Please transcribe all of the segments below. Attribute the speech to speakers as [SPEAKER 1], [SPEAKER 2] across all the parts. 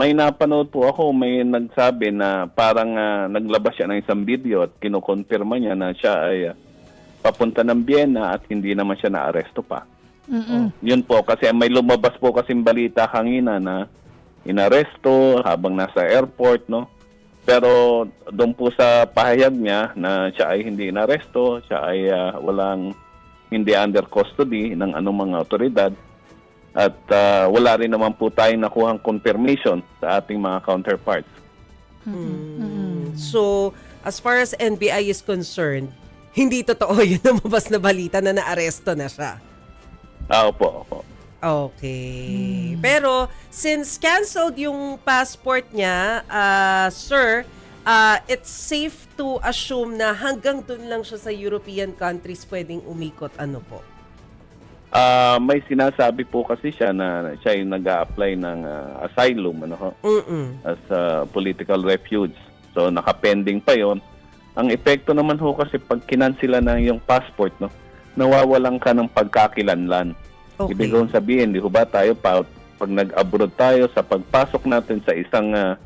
[SPEAKER 1] may napanood po ako, may nagsabi na parang ah, naglabas siya ng isang video at kinukonfirma niya na siya ay ah, papunta ng Vienna at hindi naman siya naaresto pa.
[SPEAKER 2] Mm-mm.
[SPEAKER 1] Yun po, kasi may lumabas po kasing balita kanina na inaresto habang nasa airport, no? Pero doon po sa pahayag niya na siya ay hindi inaresto, siya ay ah, walang hindi under custody ng anumang otoridad at ah, wala rin naman po tayong nakuhang confirmation sa ating mga counterparts.
[SPEAKER 3] Mm. So, as far as NBI is concerned, hindi totoo yun lumabas na balita na naaresto na siya.
[SPEAKER 1] Ah, opo, opo.
[SPEAKER 3] Okay. Pero since canceled yung passport niya, ah, sir, ah, it's safe to assume na hanggang dun lang siya sa European countries pwedeng umikot. Ano po?
[SPEAKER 1] Ah, may sinasabi po kasi siya na siya ay nag apply ng ah, asylum ano ho,
[SPEAKER 3] Mm-mm.
[SPEAKER 1] as a political refuge. So nakapending pa 'yon. Ang epekto naman ho kasi pag kinansila na yung passport no, nawawalan ka ng pagkakilanlan.
[SPEAKER 3] Okay.
[SPEAKER 1] Ibig kong sabihin, di ho ba tayo pa, pag nag-abroad tayo sa pagpasok natin sa isang ah,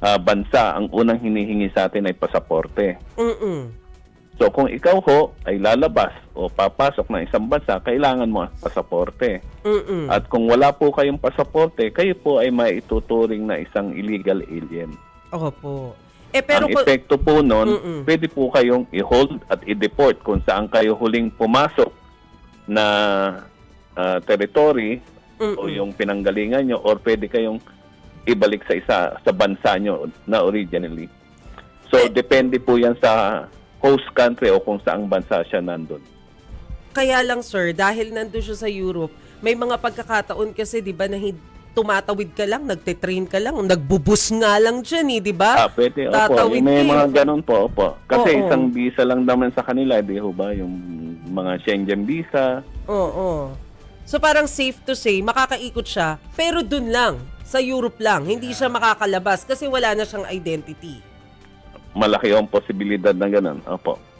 [SPEAKER 1] ah, bansa, ang unang hinihingi sa atin ay pasaporte.
[SPEAKER 3] Mm-mm.
[SPEAKER 1] So kung ikaw ho ay lalabas o papasok ng isang bansa, kailangan mo ang pasaporte.
[SPEAKER 3] Mm-mm.
[SPEAKER 1] At kung wala po kayong pasaporte, kayo po ay maituturing na isang illegal alien.
[SPEAKER 3] Opo. Eh pero
[SPEAKER 1] ang
[SPEAKER 3] kung-
[SPEAKER 1] epekto po nun,
[SPEAKER 3] Mm-mm.
[SPEAKER 1] pwede po kayong i-hold at i-deport kung saan kayo huling pumasok na ah, territory o
[SPEAKER 3] Mm-mm.
[SPEAKER 1] yung pinanggalingan nyo or pwede kayong ibalik sa isa sa bansa nyo na originally. So,
[SPEAKER 3] Eh-
[SPEAKER 1] depende po yan sa host country o kung saang bansa siya nandun.
[SPEAKER 3] Kaya lang sir, dahil nandun siya sa Europe, may mga pagkakataon kasi 'di ba na tumatawid ka lang, nagte-train ka lang, nagbubus nga lang diyan eh, 'di ba?
[SPEAKER 1] Ah, pwede. Opo.
[SPEAKER 3] Tatawid
[SPEAKER 1] May
[SPEAKER 3] ka eh.
[SPEAKER 1] mga ganun po. Opo. Kasi
[SPEAKER 3] Oo.
[SPEAKER 1] isang visa lang naman sa kanila, di ho ba? Yung mga Schengen visa.
[SPEAKER 3] Oo. So parang safe to say, makakaikot siya, pero dun lang, sa Europe lang, hindi siya makakalabas kasi wala na siyang identity.
[SPEAKER 1] Malaki ang posibilidad na ganun. Opo.